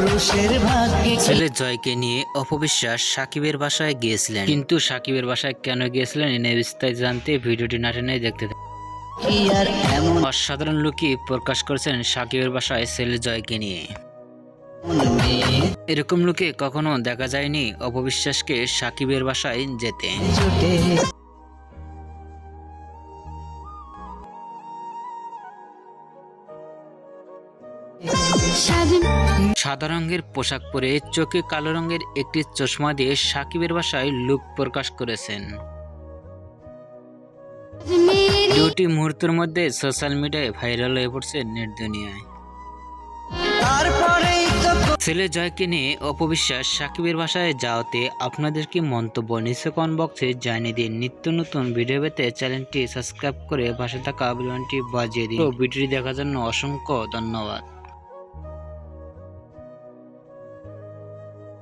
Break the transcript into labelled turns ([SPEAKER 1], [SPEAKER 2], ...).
[SPEAKER 1] পুরুষের ভাগ্যে
[SPEAKER 2] ছেলে জয়কে নিয়ে অপবিশ্বাস সাকিবের বাসায় গিয়েছিলেন। কিন্তু সাকিবের বাসায় কেন গিয়েছিলেন এনে বিস্তারিত জানতে ভিডিওটি না টেনে দেখতে অসাধারণ লুকই প্রকাশ করেছেন সাকিবের বাসায় ছেলে জয়কে নিয়ে। এরকম লোকে কখনো দেখা যায়নি অপবিশ্বাসকে সাকিবের বাসায় যেতে। সাদা রঙের পোশাক পরে চোখে কালো রঙের একটি চশমা দিয়ে সাকিবের বাসায় লুক প্রকাশ করেছেন। দুটি মুহূর্তের মধ্যে সোশ্যাল মিডিয়ায় ভাইরাল হয়ে পড়ছে নেট দুনিয়ায়। ছেলে জয়কে নিয়ে অপবিশ্বাস সাকিবের বাসায় যাওয়াতে আপনাদের কি মন্তব্য? নিচে কমেন্ট বক্সে জানিয়ে দিন। নিত্য নতুন ভিডিও পেতে চ্যানেলটি সাবস্ক্রাইব করে পাশে থাকা বিলনটি বাজিয়ে দিন। ভিডিওটি দেখার জন্য অসংখ্য ধন্যবাদ।